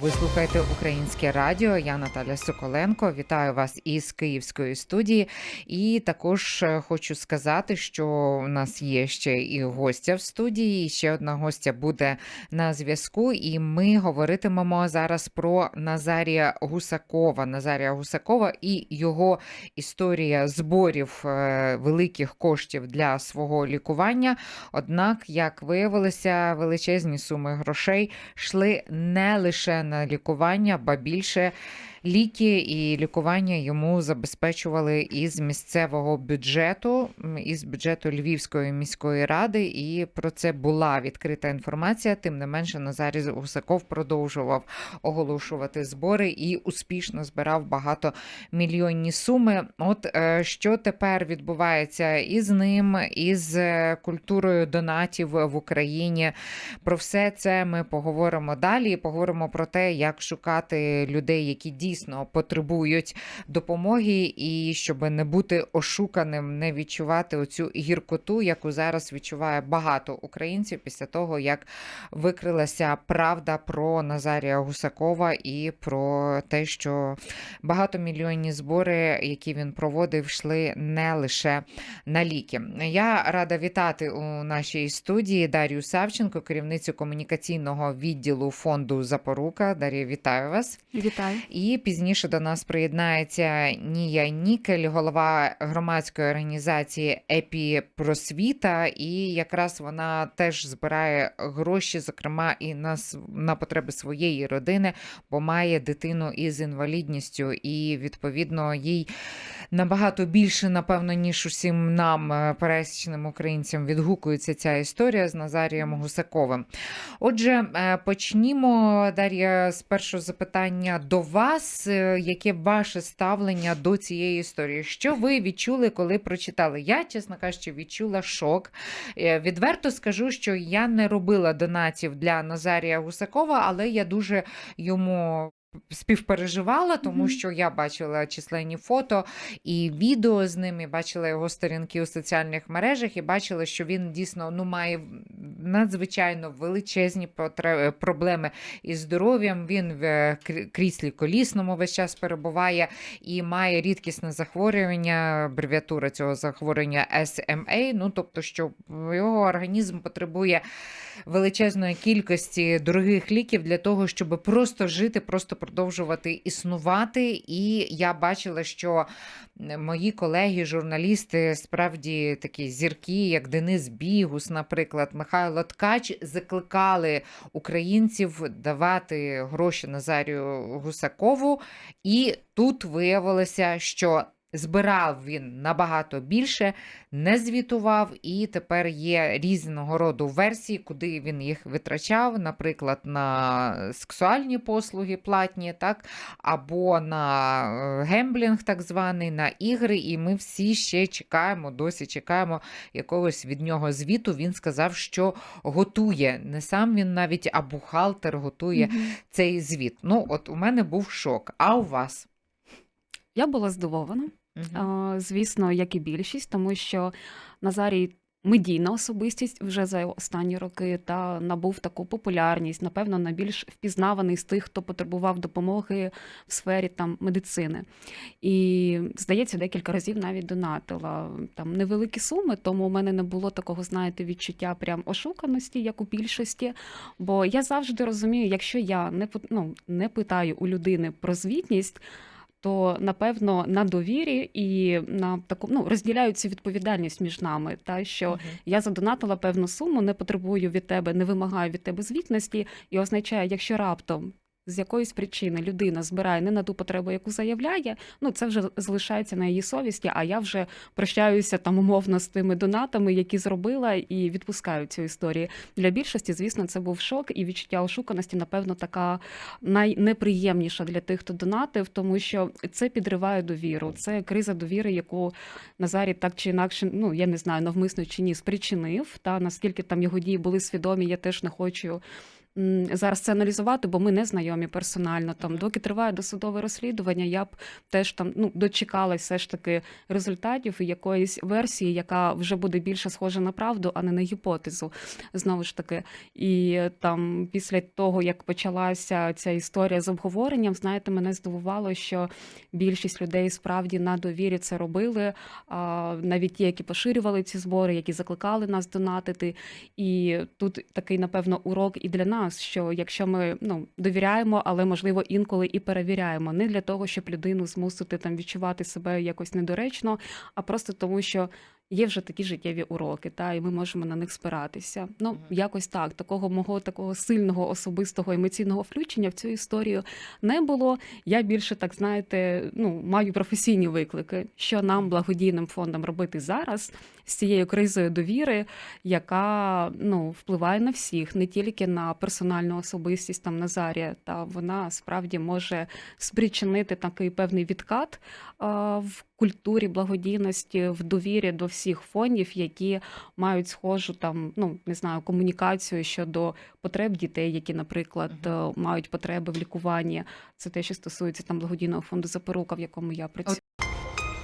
Ви слухаєте українське радіо. Я Наталя Соколенко. Вітаю вас із Київської студії. І також е, хочу сказати, що у нас є ще і гостя в студії. і Ще одна гостя буде на зв'язку. І ми говоритимемо зараз про Назарія Гусакова. Назарія Гусакова і його історія зборів е, великих коштів для свого лікування. Однак, як виявилося, величезні суми грошей йшли не лише на лікування, ба більше ліки і лікування йому забезпечували із місцевого бюджету, із бюджету Львівської міської ради. І про це була відкрита інформація. Тим не менше, Назарій Гусаков продовжував оголошувати збори і успішно збирав багатомільйонні суми. От е, що тепер відбувається із ним, із е, культурою донатів в Україні. Про все це ми поговоримо далі. Поговоримо про те, як шукати людей, які дійсно потребують допомоги, і щоб не бути ошуканим, не відчувати оцю гіркоту, яку зараз відчуває багато українців після того, як викрилася правда про Назарія Гусакова і про те, що багатомільйонні збори, які він проводив, йшли не лише на ліки. Я рада вітати у нашій студії Дар'ю Савченко, керівницю комунікаційного відділу фонду Запорука. Дар'я, вітаю вас. Вітаю. І пізніше до нас приєднається Нія Нікель, голова громадської організації Епіпросвіта. І якраз вона теж збирає гроші, зокрема, і на, на потреби своєї родини, бо має дитину із інвалідністю, і відповідно їй набагато більше, напевно, ніж усім нам, е, пересічним українцям, відгукується ця історія з Назарієм Гусаковим. Отже, е, почнімо, Дар'я, з першого запитання до вас. Е, Яке ваше ставлення до цієї історії? Що ви відчули, коли прочитали? Я, чесно кажучи, відчула шок. Е, Відверто скажу, що я не робила донатів для Назарія Гусакова, але я дуже йому. Співпереживала, тому Мгм. що я бачила численні фото і відео з ним, і бачила його сторінки у соціальних мережах, і бачила, що він дійсно ну має надзвичайно величезні потре- проблеми із здоров'ям. Він в е, кріслі колісному весь час перебуває і має рідкісне захворювання, абревіатура цього захворювання SMA, Ну тобто, що його організм потребує величезної кількості дорогих ліків для того, щоб просто жити, просто продовжувати існувати. І я бачила, що мої колеги, журналісти, справді такі зірки, як Денис Бігус, наприклад, Михайло Ткач, закликали українців давати гроші Назарію Гусакову. І тут виявилося, що збирав він набагато більше, не звітував, і тепер є різного роду версії, куди він їх витрачав, наприклад, на сексуальні послуги платні, так, або на е, гемблінг, так званий, на ігри. І ми всі ще чекаємо, досі чекаємо якогось від нього звіту. Він сказав, що готує. Не сам він навіть, а бухгалтер готує Мгм. цей звіт. Ну, от у мене був шок. А у вас? Я була здивована, А, звісно, як і більшість, тому що Назарій медійна особистість вже за останні роки та набув таку популярність, напевно, найбільш впізнаваний з тих, хто потребував допомоги в сфері там медицини. І здається, декілька разів навіть донатила там невеликі суми, тому у мене не було такого, знаєте, відчуття прям ошуканості, як у більшості. Бо я завжди розумію, якщо я не ну, не питаю у людини про звітність. То напевно на довірі і на таку ну розділяють цю відповідальність між нами, та що Мгм. я задонатила певну суму, не потребую від тебе, не вимагаю від тебе звітності, і означає, якщо раптом з якоїсь причини людина збирає не на ту потребу, яку заявляє, ну це вже залишається на її совісті. А я вже прощаюся там умовно з тими донатами, які зробила, і відпускаю цю історію. Для більшості, звісно, це був шок і відчуття ошуканості, напевно, така найнеприємніша для тих, хто донатив, тому що це підриває довіру. Це криза довіри, яку Назарій так чи інакше, ну я не знаю, навмисно чи ні, спричинив. Та наскільки там його дії були свідомі, я теж не хочу зараз це аналізувати, бо ми не знайомі персонально. Там, доки триває досудове розслідування, я б теж там ну, дочекалась все ж таки результатів і якоїсь версії, яка вже буде більше схожа на правду, а не на гіпотезу. Знову ж таки. І там, після того, як почалася ця історія з обговоренням, знаєте, мене здивувало, що більшість людей справді на довірі це робили. А, навіть ті, які поширювали ці збори, які закликали нас донатити. І тут такий, напевно, урок і для нас, що якщо ми ну, довіряємо, але можливо інколи і перевіряємо, не для того, щоб людину змусити там відчувати себе якось недоречно, а просто тому, що. Є вже такі життєві уроки, та і ми можемо на них спиратися. Ну якось так. Такого мого такого сильного особистого емоційного включення в цю історію не було. Я більше так знаєте, ну маю професійні виклики, що нам, благодійним фондам, робити зараз з цією кризою довіри, яка ну впливає на всіх, не тільки на персональну особистість там Назарія, та вона справді може спричинити такий певний відкат а, в культурі благодійності, в довірі до всіх фондів, які мають схожу там, ну не знаю, комунікацію щодо потреб дітей, які, наприклад, е, мають потреби в лікуванні. Це те, що стосується там благодійного фонду запорука, в якому я працюю.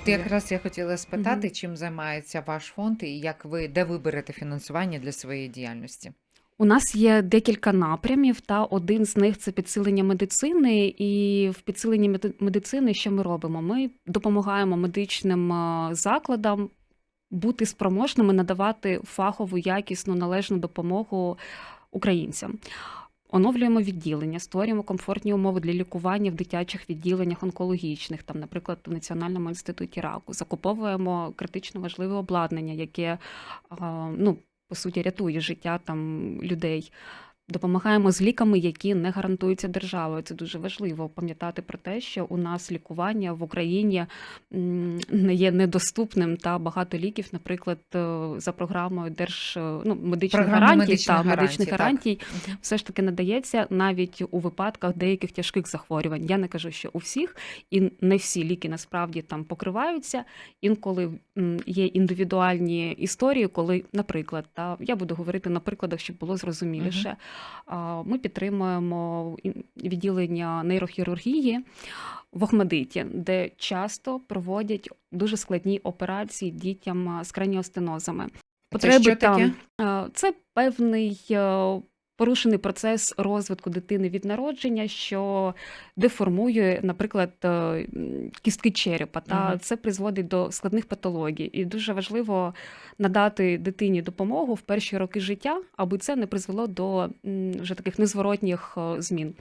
Якраз я хотіла спитати, чим займається ваш фонд і як ви де ви берете фінансування для своєї діяльності? У нас є декілька напрямів, та один з них це підсилення медицини. І в підсиленні медицини, що ми робимо? Ми допомагаємо медичним е, закладам бути спроможними надавати фахову, якісну, належну допомогу українцям. Оновлюємо відділення, створюємо комфортні умови для лікування в дитячих відділеннях онкологічних, там, наприклад, в Національному інституті раку. Закуповуємо критично важливе обладнання, яке ну, по суті рятує життя там людей. Допомагаємо з ліками, які не гарантуються державою. Це дуже важливо пам'ятати про те, що у нас лікування в Україні не є недоступним та багато ліків, наприклад, е, за програмою держ ну, медичних Програми гарантій медичних та гарантій, медичних так. гарантій все ж таки надається навіть у випадках деяких тяжких захворювань. Я не кажу, що у всіх, і не всі ліки насправді там покриваються. Інколи є індивідуальні історії, коли, наприклад, та я буду говорити на прикладах, щоб було зрозуміліше. Ми підтримуємо відділення нейрохірургії в Охмедиті, де часто проводять дуже складні операції дітям з краніостенозами. Це що таке? там це певний. Порушений процес розвитку дитини від народження, що деформує, наприклад, е, кістки черепа. Та Мгм. це призводить до складних патологій. І дуже важливо надати дитині допомогу в перші роки життя, аби це не призвело до вже таких незворотніх е, змін.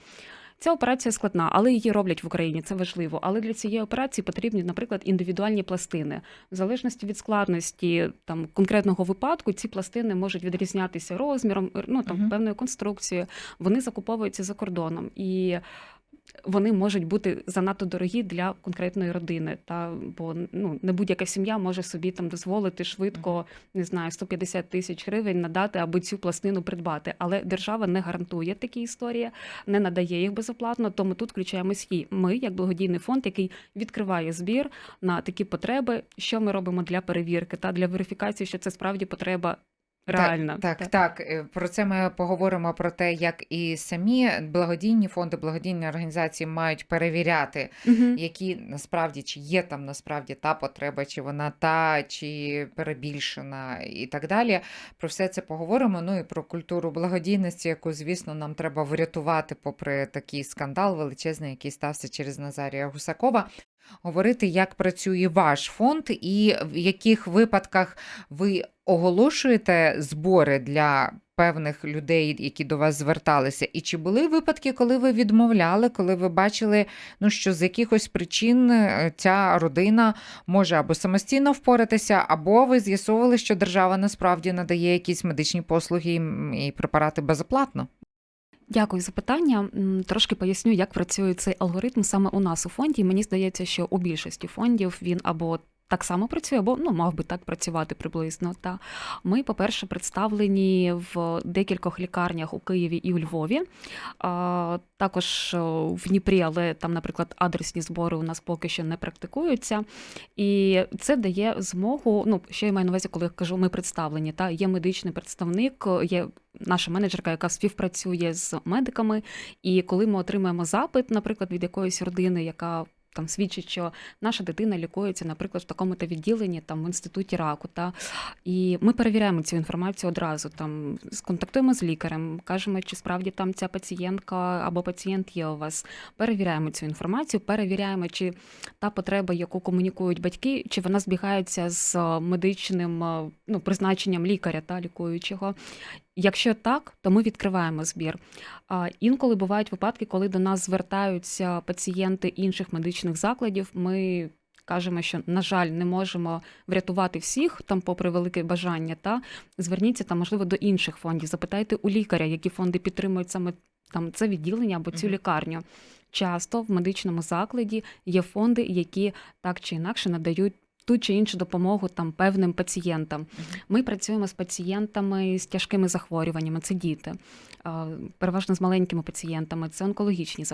Ця операція складна, але її роблять в Україні. Це важливо. Але для цієї операції потрібні, наприклад, індивідуальні пластини. В залежності від складності там конкретного випадку, ці пластини можуть відрізнятися розміром, ну там Мгм. певною конструкцією. Вони закуповуються за кордоном і. Вони можуть бути занадто дорогі для конкретної родини, та бо ну не будь-яка сім'я може собі там дозволити швидко, не знаю, 150 тисяч гривень надати, аби цю пластину придбати. Але держава не гарантує такі історії, не надає їх безоплатно. Тому тут включаємось і ми, як благодійний фонд, який відкриває збір на такі потреби. Що ми робимо для перевірки та для верифікації, що це справді потреба реальна. Так, так, так. Е, Про це ми поговоримо про те, як і самі благодійні фонди, благодійні організації мають перевіряти, Мгм. які насправді чи є там насправді та потреба, чи вона та, чи перебільшена, і так далі. Про все це поговоримо. Ну і про культуру благодійності, яку, звісно, нам треба врятувати, попри такий скандал величезний, який стався через Назарія Гусакова. Говорити, як працює ваш фонд, і в яких випадках ви оголошуєте збори для певних людей, які до вас зверталися, і чи були випадки, коли ви відмовляли, коли ви бачили, ну що з якихось причин е, ця родина може або самостійно впоратися, або ви з'ясовували, що держава насправді надає якісь медичні послуги і препарати безоплатно? Дякую за питання. Трошки поясню, як працює цей алгоритм саме у нас у фонді. Мені здається, що у більшості фондів він або так само працює, або ну, мав би так працювати приблизно. Та ми, по-перше, представлені в декількох лікарнях у Києві і у Львові. А, також в Дніпрі, але там, наприклад, адресні збори у нас поки що не практикуються. І це дає змогу. Ну, що я маю на увазі, коли я кажу, ми представлені. Та є медичний представник, є наша менеджерка, яка співпрацює з медиками. І коли ми отримаємо запит, наприклад, від якоїсь родини, яка там свідчить, що наша дитина лікується, наприклад, в такому-то відділенні, там в інституті раку. Та і ми перевіряємо цю інформацію одразу. Там сконтактуємо з лікарем, кажемо, чи справді там ця пацієнтка або пацієнт є у вас. Перевіряємо цю інформацію, перевіряємо, чи та потреба, яку комунікують батьки, чи вона збігається з медичним е, ну, призначенням лікаря та лікуючого. Якщо так, то ми відкриваємо збір. А інколи бувають випадки, коли до нас звертаються пацієнти інших медичних закладів. Ми кажемо, що на жаль, не можемо врятувати всіх там, попри велике бажання. Та зверніться там, можливо, до інших фондів. Запитайте у лікаря, які фонди підтримують саме там це відділення або цю лікарню. Часто в медичному закладі є фонди, які так чи інакше надають ту чи іншу допомогу там певним пацієнтам. Ми працюємо з пацієнтами з тяжкими захворюваннями, це діти, переважно з маленькими пацієнтами, це онкологічні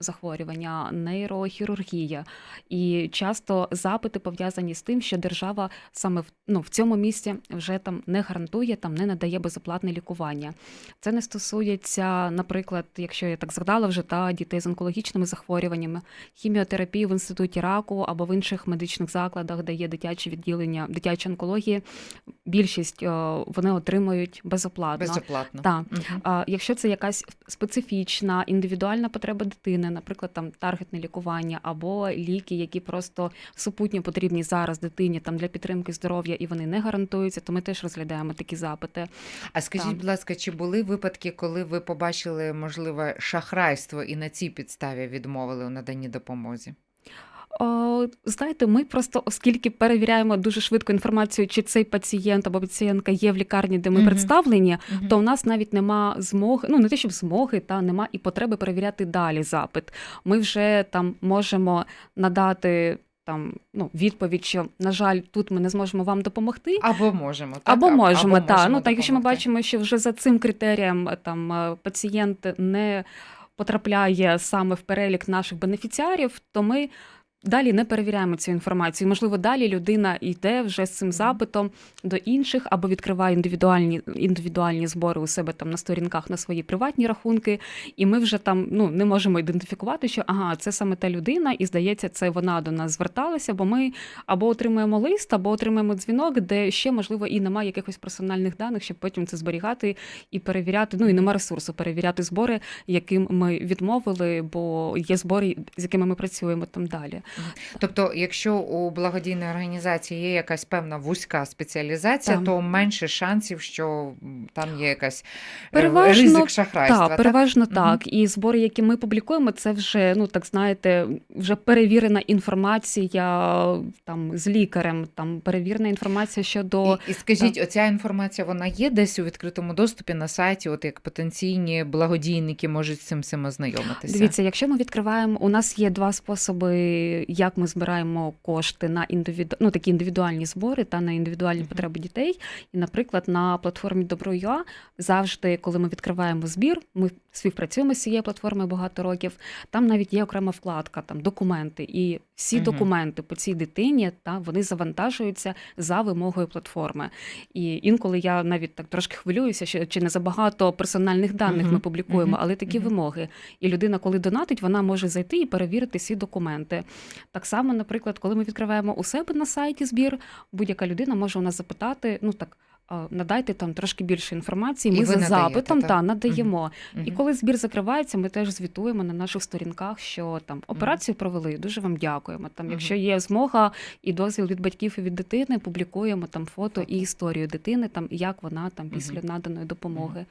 захворювання, нейрохірургія. І часто запити пов'язані з тим, що держава саме в, ну, в цьому місці вже там не гарантує, там не надає безоплатне лікування. Це не стосується, наприклад, якщо я так згадала вже та дітей з онкологічними захворюваннями, хіміотерапії в інституті раку або в інших медичних закладах, де є дитячі відділення, дитячі онкології, більшість е, вони отримують безоплатно. Безоплатно. Так. А якщо це якась специфічна індивідуальна потреба дитини, наприклад, там таргетне лікування або ліки, які просто супутньо потрібні зараз дитині там для підтримки здоров'я, і вони не гарантуються, то ми теж розглядаємо такі запити. А скажіть, Так. будь ласка, чи були випадки, коли ви побачили можливе шахрайство і на цій підставі відмовили у наданні допомозі? О, знаєте, ми просто, оскільки перевіряємо дуже швидко інформацію, чи цей пацієнт або пацієнтка є в лікарні, де ми Мгм. представлені, Мгм. то у нас навіть нема змоги, ну не те, щоб змоги, та нема і потреби перевіряти далі запит. Ми вже там можемо надати там ну, відповідь, що на жаль, тут ми не зможемо вам допомогти. Або можемо, так? Або або можемо, так. можемо Ну так, якщо ми бачимо, що вже за цим критерієм там е, пацієнт не потрапляє саме в перелік наших бенефіціарів, то ми. Далі не перевіряємо цю інформацію. Можливо, далі людина йде вже з цим запитом до інших або відкриває індивідуальні індивідуальні збори у себе там на сторінках на свої приватні рахунки, і ми вже там ну не можемо ідентифікувати, що ага, це саме та людина, і здається, це вона до нас зверталася, бо ми або отримуємо лист, або отримуємо дзвінок, де ще можливо і немає якихось персональних даних, щоб потім це зберігати і перевіряти. Ну і нема ресурсу перевіряти збори, яким ми відмовили, бо є збори, з якими ми працюємо там далі. Тобто, якщо у благодійної організації є якась певна вузька спеціалізація, Так. то менше шансів, що там є якась е, Переважно ризик шахрайства. Так, переважно Мгм. так. І збори, які ми публікуємо, це вже, ну так знаєте, вже перевірена інформація там з лікарем, там перевірена інформація щодо. І, і скажіть, оця інформація вона є десь у відкритому доступі на сайті, от як потенційні благодійники можуть з цим всім ознайомитися? Дивіться, якщо ми відкриваємо, у нас є два способи, як ми збираємо кошти на індивіду... ну, такі індивідуальні збори та на індивідуальні потреби дітей. І, наприклад, на платформі Добро.ua завжди, коли ми відкриваємо збір, ми співпрацюємо з цією платформою багато років. Там навіть є окрема вкладка, там документи, і всі Мгм. документи по цій дитині та вони завантажуються за вимогою платформи. І інколи я навіть так трошки хвилююся, що чи не забагато персональних даних Мгм. ми публікуємо, Мгм. але такі Мгм. вимоги. І людина, коли донатить, вона може зайти і перевірити всі документи. Так само, наприклад, коли ми відкриваємо у себе на сайті збір, будь-яка людина може у нас запитати, ну так. Надайте там трошки більше інформації. Ми і за надаєте, запитом та, та надаємо. І коли збір закривається, ми теж звітуємо на наших сторінках, що там операцію провели. Дуже вам дякуємо. Там, якщо є змога і дозвіл від батьків і від дитини, публікуємо там фото і історію дитини, там як вона там після наданої допомоги.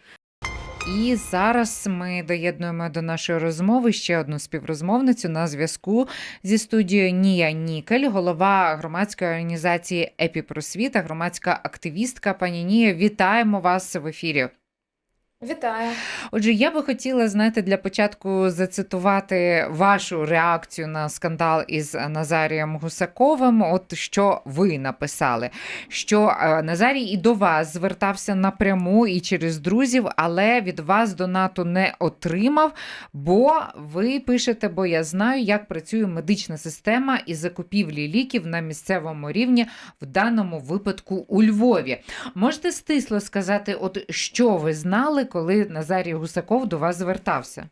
І зараз ми доєднуємо до нашої розмови ще одну співрозмовницю на зв'язку зі студією Нія Нікель, голова громадської організації Епіпросвіта, громадська активістка. Пані Нія, вітаємо вас в ефірі. Вітаю. Отже, я би хотіла, знаєте, для початку зацитувати вашу реакцію на скандал із Назарієм Гусаковим. От що ви написали, що е, Назарій і до вас звертався напряму і через друзів, але від вас донату не отримав. Бо ви пишете, бо я знаю, як працює медична система і закупівлі ліків на місцевому рівні, в даному випадку у Львові. Можете стисло сказати, от що ви знали, коли Назарій Гусаков до вас звертався?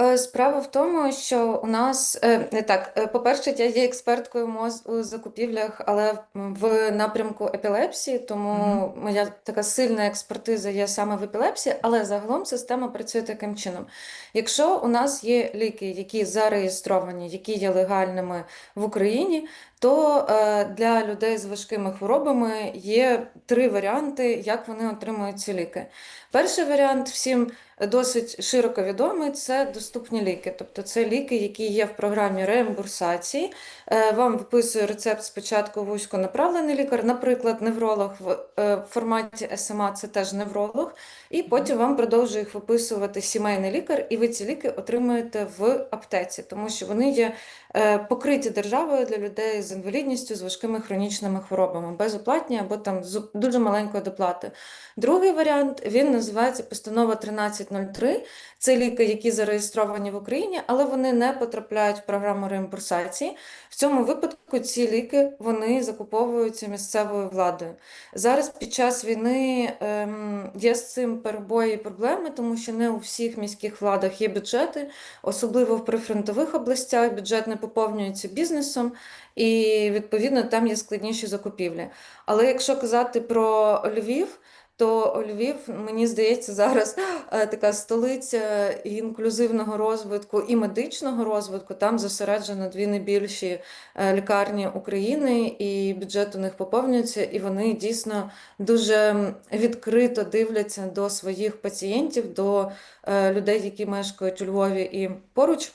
Е, Справа в тому, що у нас е, не так. е, По-перше, я є експерткою МОЗ у закупівлях, але в напрямку епілепсії, тому моя така сильна експертиза є саме в епілепсії, але загалом система працює таким чином. Якщо у нас є ліки, які зареєстровані, які є легальними в Україні, то е, для людей з важкими хворобами є три варіанти, як вони отримують ці ліки. Перший варіант всім досить широко відомий це доступні ліки. Тобто це ліки, які є в програмі реімбурсації. Е, Вам виписує рецепт спочатку вузьконаправлений лікар, наприклад, невролог в е, форматі СМА це теж невролог, і потім вам продовжує їх виписувати сімейний лікар, і ви ці ліки отримуєте в аптеці, тому що вони є покриті державою для людей з інвалідністю, з важкими хронічними хворобами, безоплатні або там з дуже маленької доплати. Другий варіант він називається постанова 1303. Це ліки, які зареєстровані в Україні, але вони не потрапляють в програму реімбурсації. В цьому випадку ці ліки вони закуповуються місцевою владою. Зараз під час війни ем, є з цим перебої і проблеми, тому що не у всіх міських владах є бюджети, особливо в прифронтових областях бюджет не поповнюється бізнесом, і відповідно там є складніші закупівлі. Але якщо казати про Львів, то Львів, мені здається, зараз е, така столиця інклюзивного розвитку і медичного розвитку. Там зосереджено дві найбільші е, лікарні України, і бюджет у них поповнюється, і вони дійсно дуже відкрито дивляться до своїх пацієнтів, до е, людей, які мешкають у Львові і поруч.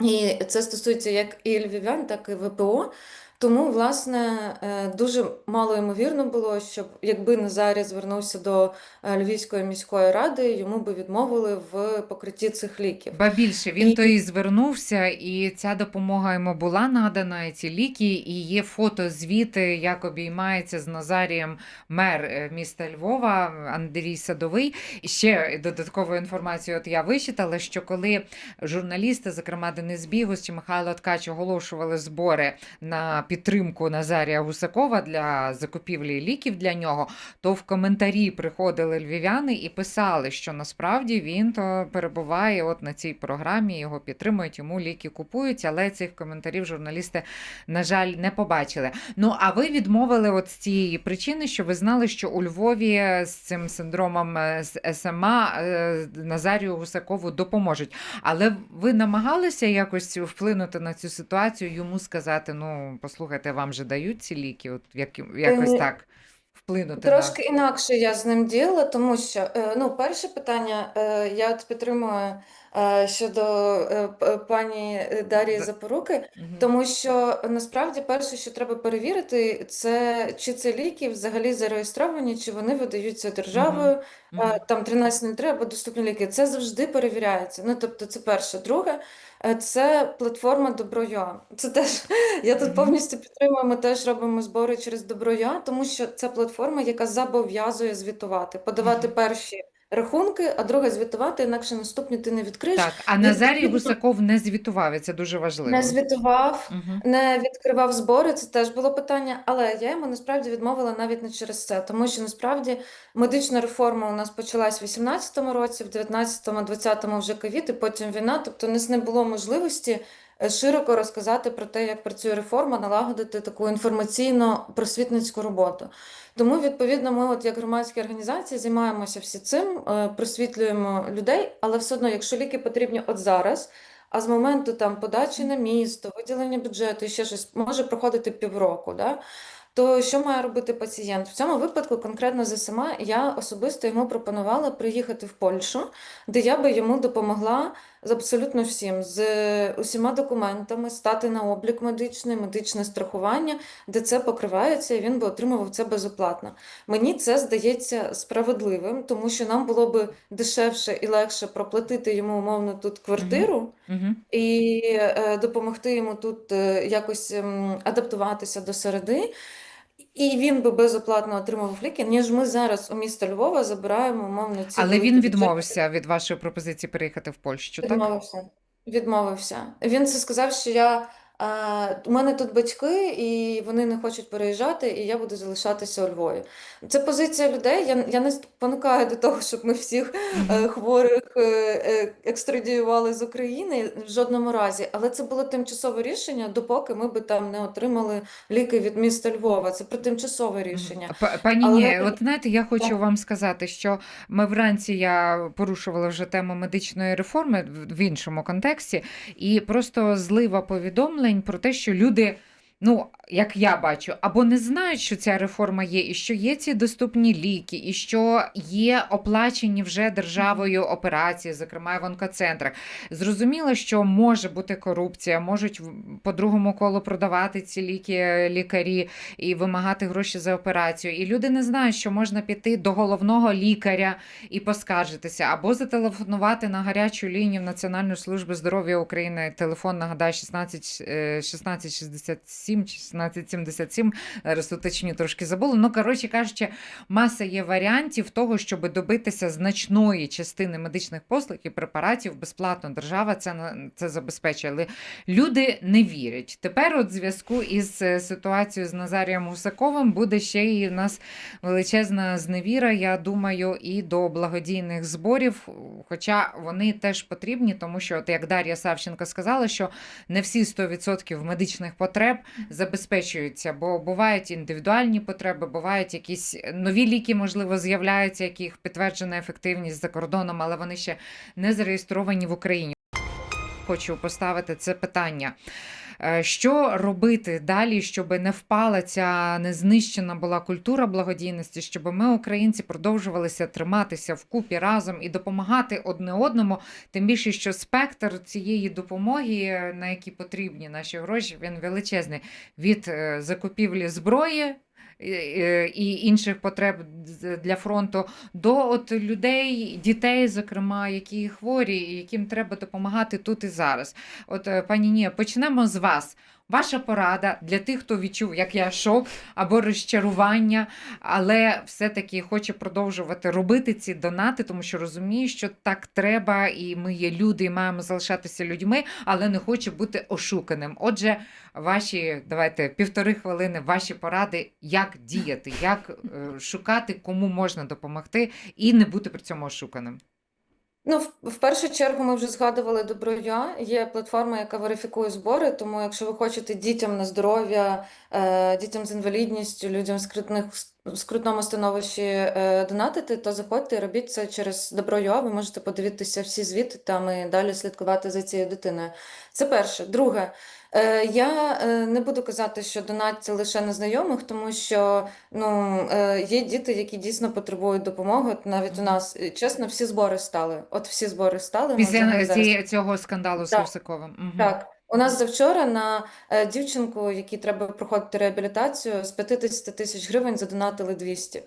І це стосується як і львів'ян, так і ВПО. Тому, власне, е, дуже мало ймовірно було, щоб якби Назарій звернувся до е, Львівської міської ради, йому би відмовили в покритті цих ліків. Ба більше він І- то і звернувся, і ця допомога йому була надана, і ці ліки, і є фотозвіти, як обіймається з Назарієм мер е, міста Львова Андрій Садовий. І ще додаткову інформацію от я вичитала, що коли журналісти, зокрема Денис Бігус чи Михайло Ткач, оголошували збори на підтримку Назарія Гусакова для закупівлі ліків для нього, то в коментарі приходили львів'яни і писали, що насправді він то перебуває от на цій програмі, його підтримують, йому ліки купують, але цих коментарів журналісти, на жаль, не побачили. Ну а ви відмовили от з цієї причини, що ви знали, що у Львові з цим синдромом е, СМА е, Назарію Гусакову допоможуть. Але ви намагалися якось вплинути на цю ситуацію, йому сказати: ну, послухайте, вам же дають ці ліки, от як, якось Е, так вплинути Трошки інакше я з ним діяла, тому що е, ну, перше питання е, я от підтримую щодо е, пані Дар'ї Да. Запоруки, тому що насправді перше, що треба перевірити, це чи це ліки взагалі зареєстровані, чи вони видаються державою, е, там 1303 або доступні ліки. Це завжди перевіряється. Ну, тобто, це перше. Друге, е, це платформа Добро.ua. Це теж я тут повністю підтримую. Ми теж робимо збори через Добро.ua, тому що це платформа, яка зобов'язує звітувати, подавати перші рахунки, а друге звітувати, інакше наступні ти не відкриєш. Так, а Назарій Гусаков не звітував, і це дуже важливо. не звітував, Мгм. не відкривав збори, це теж було питання, але я йому насправді відмовила навіть не через це, тому що насправді медична реформа у нас почалась в 18-му році, в 19-му, 20-му вже ковід, і потім війна. Тобто у нас не було можливості широко розказати про те, як працює реформа, налагодити таку інформаційно-просвітницьку роботу. Тому, відповідно, ми, от як громадські організації, займаємося всі цим, е, просвітлюємо людей, але все одно, якщо ліки потрібні от зараз. А з моменту там подачі на місто, виділення бюджету і ще щось може проходити півроку. Да? То що має робити пацієнт? В цьому випадку, конкретно з СМА, я особисто йому пропонувала приїхати в Польщу, де я би йому допомогла з абсолютно всім, з е, усіма документами, стати на облік медичний, медичне страхування, де це покривається, і він би отримував це безоплатно. Мені це здається справедливим, тому що нам було би дешевше і легше проплатити йому умовно тут квартиру Угу. і е, допомогти йому тут е, якось ем, адаптуватися до середи. І він би безоплатно отримав ліки, ніж ми зараз у місто Львова забираємо умовно ці Але він відмовився від вашої пропозиції переїхати в Польщу, так? Відмовився. Відмовився. Він це сказав, що я а, у мене тут батьки, і вони не хочуть переїжджати, і я буду залишатися у Львові. Це позиція людей. Я, я не спонукаю до того, щоб ми всіх е, хворих е, е, екстрадіювали з України в жодному разі. Але це було тимчасове рішення, допоки ми би там не отримали ліки від міста Львова. Це про тимчасове рішення. П- Пані Але Ні, от знаєте, я хочу Так. вам сказати, що ми вранці я порушувала вже тему медичної реформи в- в іншому контексті, і просто злива повідомлень про те, що люди ну, як я бачу, або не знають, що ця реформа є, і що є ці доступні ліки, і що є оплачені вже державою операції, зокрема в онкоцентрах. Зрозуміло, що може бути корупція, можуть по другому колу продавати ці ліки е, лікарі і вимагати гроші за операцію. І люди не знають, що можна піти до головного лікаря і поскаржитися, або зателефонувати на гарячу лінію Національної служби здоров'я України. Телефон нагадаю, 16 1667. 1677 чи 1677, зараз уточню трошки забула. Ну, коротше кажучи, маса є варіантів того, щоб добитися значної частини медичних послуг і препаратів безплатно. Держава це це забезпечує. Але люди не вірять. Тепер, от в зв'язку із е, ситуацією з Назарієм Гусаковим, буде ще і в нас величезна зневіра. Я думаю, і до благодійних зборів, хоча вони теж потрібні, тому що, от як Дар'я Савченко сказала, що не всі 100% медичних потреб забезпечуються, бо бувають індивідуальні потреби, бувають якісь нові ліки, можливо, з'являються, яких підтверджена ефективність за кордоном, але вони ще не зареєстровані в Україні. Хочу поставити це питання. Е, Що робити далі, щоб не впала ця незнищена була культура благодійності, щоб ми, українці, продовжувалися триматися вкупі разом і допомагати одне одному, тим більше, що спектр цієї допомоги, на які потрібні наші гроші, він величезний від е, закупівлі зброї. І- інших потреб для фронту до от людей, дітей, зокрема, які хворі, і яким треба допомагати тут і зараз. От, е, пані Ні, почнемо з вас. Ваша порада для тих, хто відчув, як я, шок або розчарування, але все-таки хоче продовжувати робити ці донати, тому що розуміє, що так треба, і ми є люди, і маємо залишатися людьми, але не хоче бути ошуканим. Отже, ваші давайте півтори хвилини, ваші поради, як діяти, як е, шукати, кому можна допомогти, і не бути при цьому ошуканим. Ну, в, першу чергу ми вже згадували Добро.ua. Є платформа, яка верифікує збори. Тому, якщо ви хочете дітям на здоров'я, е, дітям з інвалідністю, людям в скрутному становищі е, донатити, то заходьте і робіть це через Добро.ua. Ви можете подивитися всі звіти там і далі слідкувати за цією дитиною. Це перше. Друге, я е, не буду казати, що донат це лише незнайомих, тому що ну, е, є діти, які дійсно потребують допомоги. От навіть у нас, е, чесно, всі збори стали. От всі збори стали. Після зараз- ці- цього скандалу з Так. Гусаковим. Мгм. Так, у нас завчора на е, дівчинку, якій треба проходити реабілітацію, з 50 тисяч гривень задонатили 200.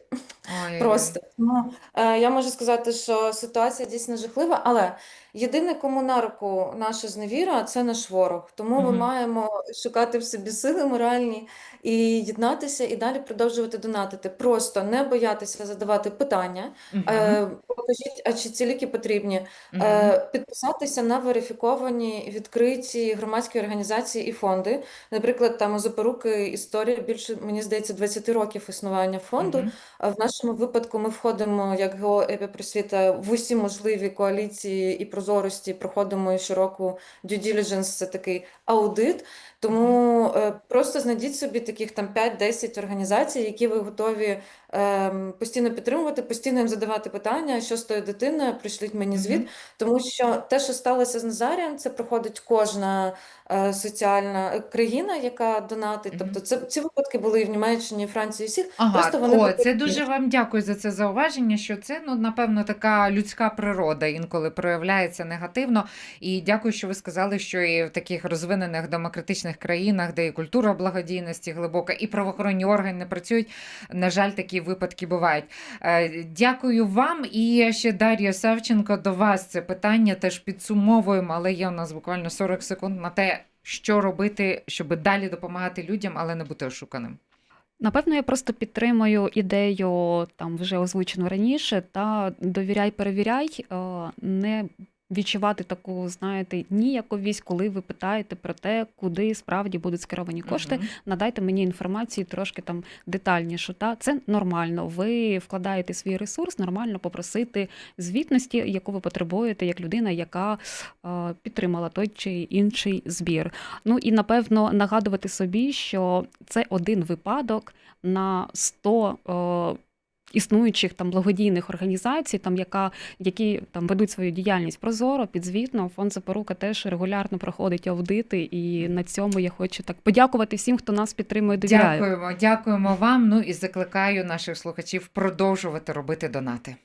Ой-ой-ой. Просто. Ну, е, я можу сказати, що ситуація дійсно жахлива, але єдине, кому на руку наша зневіра, це наш ворог. Тому ми маємо шукати в собі сили моральні і єднатися, і далі продовжувати донатити. Просто не боятися задавати питання. Мгм. Е, покажіть, а чи ці ліки потрібні? Мгм. Е, Підписатися на верифіковані відкриті громадські організації і фонди. Наприклад, там у Запоруки історія більше, мені здається, 20 років існування фонду. А в нашому випадку ми входимо як ГО «Епіпросвіта» в усі можливі коаліції і прозорості, проходимо і щороку due diligence, це такий аудит. Тому е, просто знайдіть собі таких там 5-10 організацій, які ви готові ем, постійно підтримувати, постійно їм задавати питання, що з тою дитиною, пришліть мені звіт. Тому що те, що сталося з Назарієм, це проходить кожна е, соціальна е, країна, яка донатить. Тобто це ці випадки були і в Німеччині, і Франції, і всіх. Ага, Просто вони о, це дуже вам дякую за це зауваження, що це, ну, напевно, така людська природа інколи проявляється негативно. І дякую, що ви сказали, що і в таких розвинених демократичних країнах, де і культура благодійності глибока, і правоохоронні органи не працюють, на жаль, такі випадки бувають. Е, Дякую вам. І ще Дар'я Савченко, до вас це питання теж підсумовуємо, але є у нас буквально 40 секунд на те, що робити, щоб далі допомагати людям, але не бути ошуканим. Напевно, я просто підтримую ідею, там вже озвучену раніше, та довіряй, перевіряй, е, не відчувати таку, знаєте, ніяковість, коли ви питаєте про те, куди справді будуть скеровані кошти. Мгм. Надайте мені інформації трошки там детальніше. Та це нормально. Ви вкладаєте свій ресурс, нормально попросити звітності, яку ви потребуєте, як людина, яка е, підтримала той чи інший збір. Ну і напевно нагадувати собі, що це один випадок на 100 е, існуючих там благодійних організацій, там яка які там ведуть свою діяльність прозоро, підзвітно. Фонд Запорука теж регулярно проходить аудити, і на цьому я хочу так подякувати всім, хто нас підтримує, довіряє. Дякуємо, дякуємо вам. Ну і закликаю наших слухачів продовжувати робити донати.